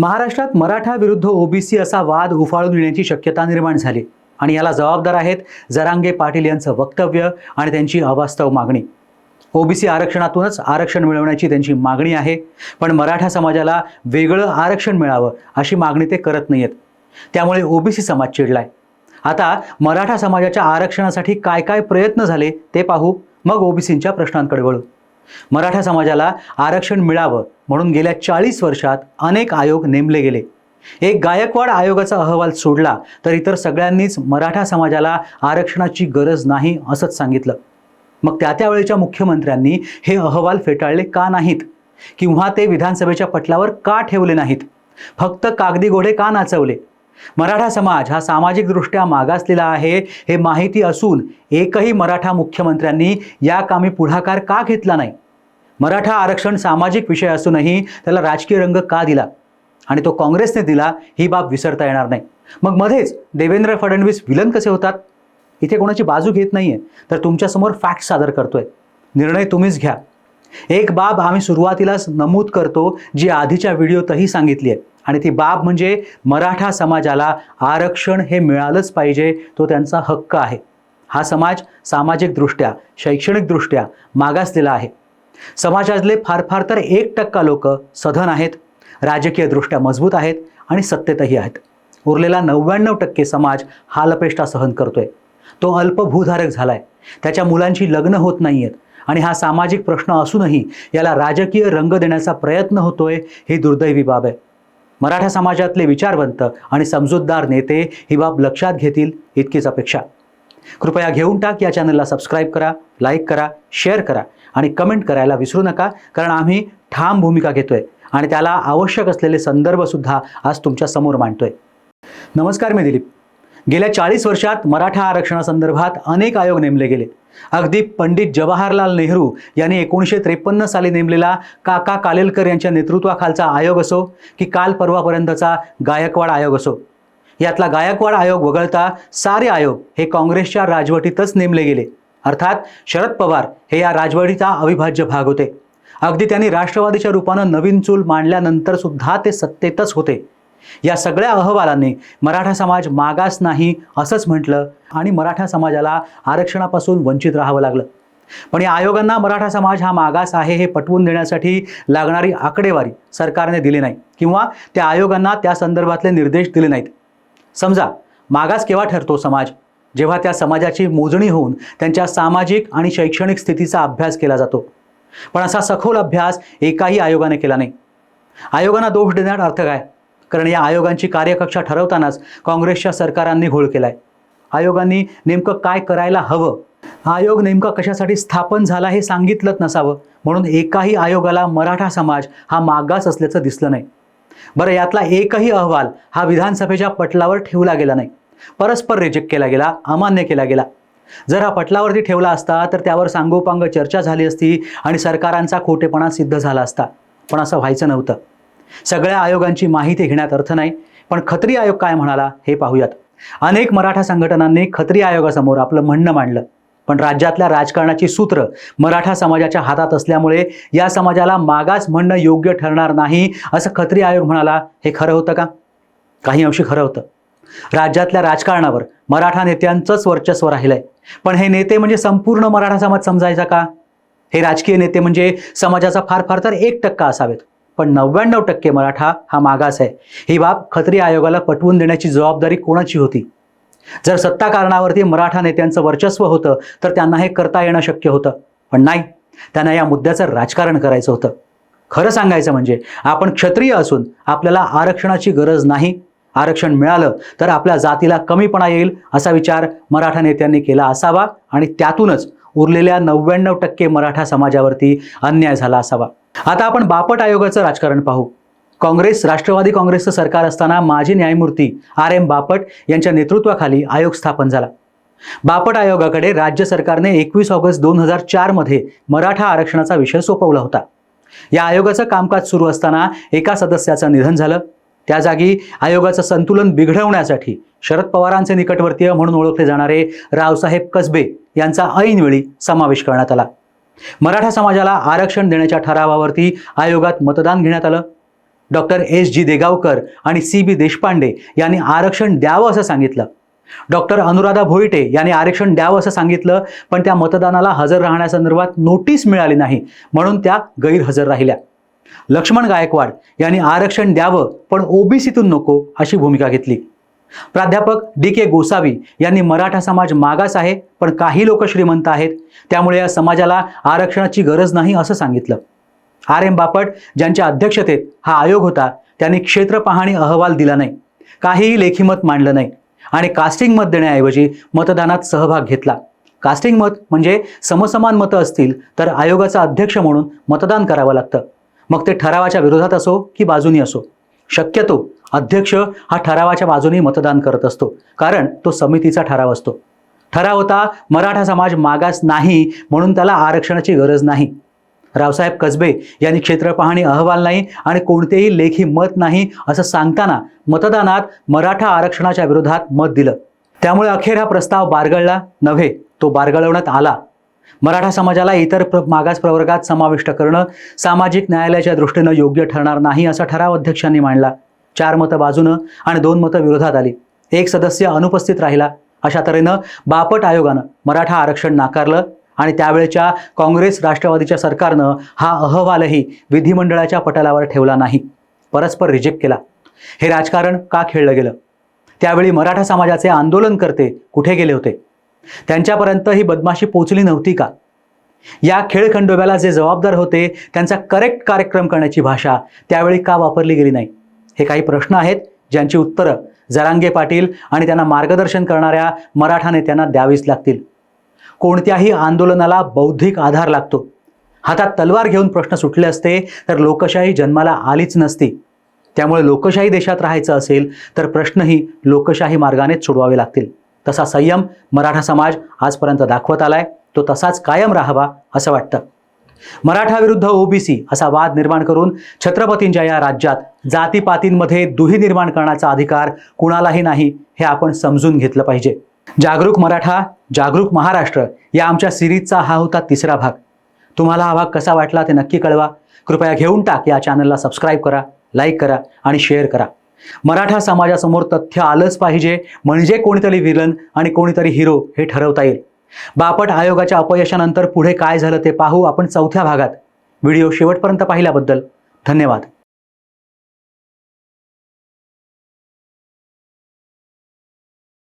महाराष्ट्रात मराठा विरुद्ध ओबीसी असा वाद उफाळून येण्याची शक्यता निर्माण झाली. आणि याला जबाबदार आहेत जरांगे पाटील यांचं वक्तव्य आणि त्यांची अवास्तव मागणी. ओबीसी आरक्षणातूनच आरक्षण मिळवण्याची त्यांची मागणी आहे पण मराठा समाजाला वेगळं आरक्षण मिळावं अशी मागणी ते करत नाहीत त्यामुळे ओबीसी समाज चिडलाय. आता मराठा समाजाच्या आरक्षणासाठी काय काय प्रयत्न झाले ते पाहू मग ओबीसींच्या प्रश्नांकडे वळू. मराठा समाजाला आरक्षण मिळावं म्हणून गेल्या चाळीस वर्षात अनेक आयोग नेमले गेले. एक गायकवाड आयोगाचा अहवाल सोडला तर इतर सगळ्यांनीच मराठा समाजाला आरक्षणाची गरज नाही असंच सांगितलं. मग त्या त्यावेळेच्या मुख्यमंत्र्यांनी हे अहवाल फेटाळले का नाहीत? किंवा ते विधानसभेच्या पटलावर का ठेवले नाहीत? फक्त कागदी घोडे का नाचवले? मराठा समाज हा सामाजिकदृष्ट्या मागासलेला आहे हे माहिती असून एकही मराठा मुख्यमंत्र्यांनी या कामी पुढाकार का घेतला नाही? मराठा आरक्षण सामाजिक विषय असूनही त्याला राजकीय रंग का दिला? आणि तो काँग्रेसने दिला ही बाब विसरता येणार नाही. मग मध्येच देवेंद्र फडणवीस विलन कसे होतात? इथे कोणाची बाजू घेत नाहीये तर तुमच्यासमोर फॅक्ट सादर करतोय. निर्णय तुम्हीच घ्या. एक बाब आम्ही सुरुवातीलाच नमूद करतो जी आधीच्या व्हिडिओतही सांगितली आहे. आणि ती बाब म्हणजे मराठा समाजाला आरक्षण हे मिळालंच पाहिजे तो त्यांचा हक्क आहे. हा समाज सामाजिकदृष्ट्या शैक्षणिकदृष्ट्या मागासलेला आहे. समाजातले फार फार तर एक टक्का लोक सधन आहेत राजकीयदृष्ट्या मजबूत आहेत आणि सत्तेतही आहेत. उरलेला नव्याण्णव टक्के समाज हालपेष्टा सहन करतोय. तो अल्प भूधारक झालाय. त्याच्या मुलांची लग्न होत नाही आहेत आणि हा सामाजिक प्रश्न असूनही याला राजकीय रंग देण्याचा प्रयत्न होतोय ही दुर्दैवी बाब आहे. मराठा समाजातले विचारवंत आणि समजूतदार नेते ही बाब लक्षात घेतील इतकीच अपेक्षा. कृपया घेऊन टाक या चॅनलला सबस्क्राईब करा लाईक करा शेअर करा आणि कमेंट करायला विसरू नका कारण आम्ही ठाम भूमिका घेतोय आणि त्याला आवश्यक असलेले संदर्भसुद्धा आज तुमच्यासमोर मांडतोय. नमस्कार मी दिलीप. गेल्या चाळीस वर्षात मराठा आरक्षणासंदर्भात अनेक आयोग नेमले गेले. अगदी पंडित जवाहरलाल नेहरू यांनी एकोणीसशे त्रेपन्न साली नेमलेला काका कालेलकर यांच्या नेतृत्वाखालचा आयोग असो की काल परवापर्यंतचा गायकवाड आयोग असो. यातला गायकवाड आयोग वगळता सारे आयोग हे काँग्रेसच्या राजवटीतच नेमले गेले. अर्थात शरद पवार हे या राजवटीचा अविभाज्य भाग होते. अगदी त्यांनी राष्ट्रवादीच्या रूपानं नवीन चूल मांडल्यानंतर सुद्धा ते सत्तेतच होते. या सगळ्या अहवालाने मराठा समाज मागास नाही असंच म्हटलं आणि मराठा समाजाला आरक्षणापासून वंचित राहावं लागलं. पण या आयोगांना मराठा समाज हा मागास आहे हे पटवून देण्यासाठी लागणारी आकडेवारी सरकारने दिली नाही किंवा त्या आयोगांना त्या संदर्भातले निर्देश दिले नाहीत. समजा मागास केव्हा ठरतो समाज? जेव्हा त्या समाजाची मोजणी होऊन त्यांच्या सामाजिक आणि शैक्षणिक स्थितीचा अभ्यास केला जातो. पण असा सखोल अभ्यास एकाही आयोगाने केला नाही. आयोगांना दोष देण्यात अर्थ काय? कारण या आयोगांची कार्यकक्षा ठरवतानाच काँग्रेसच्या सरकारांनी घोळ केलाय. आयोगांनी नेमकं काय करायला हवं? आयोग नेमका कशासाठी स्थापन झाला हे सांगितलंच नसावं. म्हणून एकाही आयोगाला मराठा समाज हा मागास असल्याचं दिसलं नाही. बरं यातला एकही अहवाल हा विधानसभेच्या पटलावर ठेवला गेला नाही. परस्पर रिजेक्ट केला गेला अमान्य केला गेला. जर हा पटलावरती ठेवला असता तर त्यावर सांगोपांग चर्चा झाली असती आणि सरकारांचा खोटेपणा सिद्ध झाला असता. पण असं व्हायचं नव्हतं. सगळ्या आयोगांची माहिती घेण्यात अर्थ नाही पण खत्री आयोग काय म्हणाला हे पाहूयात. अनेक मराठा संघटनांनी खत्री आयोगासमोर आपलं म्हणणं मांडलं पण राज्यातल्या राजकारणाची सूत्र मराठा समाजाच्या हातात असल्यामुळे या समाजाला मागास म्हणणं योग्य ठरणार नाही असं खत्री आयोग म्हणाला हे खरं होतं का? काही अंशी खरं होतं. राज्यातल्या राजकारणावर मराठा नेत्यांचंच वर्चस्व राहिलंय पण हे नेते म्हणजे संपूर्ण मराठा समाज समजायचा का? हे राजकीय नेते म्हणजे समाजाचा फार फार तर एक टक्का असावेत. पण नव्याण्णव टक्के मराठा हा मागास आहे. ही बाब खत्री आयोगाला पटवून देण्याची जबाबदारी कोणाची होती? जर सत्ता कारणावरती मराठा नेत्यांचं वर्चस्व होतं तर त्यांना हे करता येणं शक्य होतं. पण नाही. त्यांना या मुद्द्याचं राजकारण करायचं होतं. खरं सांगायचं म्हणजे आपण क्षत्रिय असून आपल्याला आरक्षणाची गरज नाही. आरक्षण मिळालं तर आपल्या जातीला कमीपणा येईल असा विचार मराठा नेत्यांनी केला असावा आणि त्यातूनच उरलेल्या नव्याण्णव टक्के मराठा समाजावरती अन्याय झाला असावा. आता आपण बापट आयोगाचं राजकारण पाहू. काँग्रेस राष्ट्रवादी काँग्रेसचं सरकार असताना माजी न्यायमूर्ती आर एम बापट यांच्या नेतृत्वाखाली आयोग स्थापन झाला. बापट आयोगाकडे राज्य सरकारने एकवीस ऑगस्ट दोन हजार चारमध्ये मराठा आरक्षणाचा विषय सोपवला होता. या आयोगाचं कामकाज सुरू असताना एका सदस्याचं निधन झालं. त्या जागी आयोगाचं संतुलन बिघडवण्यासाठी शरद पवारांचे निकटवर्तीय म्हणून ओळखले जाणारे रावसाहेब कसबे यांचा ऐनवेळी समावेश करण्यात आला. मराठा समाजाला आरक्षण देण्याच्या ठरावावरती आयोगात मतदान घेण्यात आलं. डॉक्टर एस जी देगावकर आणि सी बी देशपांडे यांनी आरक्षण द्यावं असं सांगितलं. डॉक्टर अनुराधा भोईटे यांनी आरक्षण द्यावं असं सांगितलं पण त्या मतदानाला हजर राहण्यासंदर्भात नोटीस मिळाली नाही म्हणून त्या गैरहजर राहिल्या. लक्ष्मण गायकवाड यांनी आरक्षण द्यावं पण ओबीसीतून नको अशी भूमिका घेतली. प्राध्यापक डी के गोसावी यांनी मराठा समाज मागास आहे पण काही लोक श्रीमंत आहेत. त्यामुळे या समाजाला आरक्षणाची गरज नाही असं सांगितलं. आर एम बापट ज्यांच्या अध्यक्षतेत हा आयोग होता त्यांनी क्षेत्र पाहणी अहवाल दिला नाही. काहीही लेखीमत मांडलं नाही. आणि कास्टिंग मत देण्याऐवजी मतदानात सहभाग घेतला. कास्टिंग मत म्हणजे समसमान मतं असतील तर आयोगाचा अध्यक्ष म्हणून मतदान करावं लागतं. मग ते ठरावाच्या विरोधात असो की बाजूनी असो. शक्यतो अध्यक्ष हा ठरावाच्या बाजूने मतदान करत असतो. कारण तो समितीचा ठराव असतो. ठराव होता मराठा समाज मागास नाही म्हणून त्याला आरक्षणाची गरज नाही. रावसाहेब कसबे यांनी क्षेत्रपाहणी अहवाल नाही आणि कोणतेही लेखी मत नाही असं सांगताना मतदानात मराठा आरक्षणाच्या विरोधात मत दिलं. त्यामुळे अखेर हा प्रस्ताव बारगळला नव्हे तो बारगळवण्यात आला. मराठा समाजाला इतर प्र मागास प्रवर्गात समाविष्ट करणं सामाजिक न्यायालयाच्या दृष्टीनं योग्य ठरणार नाही असा ठराव अध्यक्षांनी मांडला. चार मतं बाजूनं आणि दोन मतं विरोधात आली. एक सदस्य अनुपस्थित राहिला. अशा तऱ्हेनं बापट आयोगानं मराठा आरक्षण नाकारलं आणि त्यावेळेच्या काँग्रेस राष्ट्रवादीच्या सरकारनं हा अहवालही विधिमंडळाच्या पटलावर ठेवला नाही. परस्पर रिजेक्ट केला. हे राजकारण का खेळलं गेलं? त्यावेळी मराठा समाजाचे आंदोलनकर्ते कुठे गेले होते? त्यांच्यापर्यंत ही बदमाशी पोचली नव्हती का? या खेळखंडोब्याला जे जबाबदार होते त्यांचा करेक्ट कार्यक्रम करण्याची भाषा त्यावेळी का वापरली गेली नाही? हे काही प्रश्न आहेत ज्यांची उत्तरं जरांगे पाटील आणि त्यांना मार्गदर्शन करणाऱ्या मराठा नेत्यांना द्यावीच लागतील. कोणत्याही आंदोलनाला बौद्धिक आधार लागतो. हातात तलवार घेऊन प्रश्न सुटले असते तर लोकशाही जन्माला आलीच नसती. त्यामुळे लोकशाही देशात राहायचं असेल तर प्रश्नही लोकशाही मार्गानेच सोडवावे लागतील. तसा संयम मराठा समाज आजपर्यंत दाखवत आलाय. तो तसाच कायम राहावा असं वाटतं. मराठा विरुद्ध ओबीसी असा वाद निर्माण करून छत्रपतींच्या या राज्यात जातीपातींमध्ये दुही निर्माण करण्याचा अधिकार कुणालाही नाही हे आपण समजून घेतलं पाहिजे. जागरूक मराठा जागरूक महाराष्ट्र या आमच्या सिरीजचा हा होता तिसरा भाग. तुम्हाला हा भाग कसा वाटला ते नक्की कळवा. कृपया घेऊन टाक या चॅनलला सबस्क्राईब करा लाईक करा आणि शेअर करा. मराठा समाजासमोर तथ्य आलंच पाहिजे म्हणजे कोणीतरी विलन आणि कोणीतरी हिरो हे ठरवता येईल. बापट आयोगाच्या अपयशानंतर पुढे काय झालं ते पाहू आपण चौथ्या भागात. व्हिडिओ शेवटपर्यंत पाहिल्याबद्दल धन्यवाद.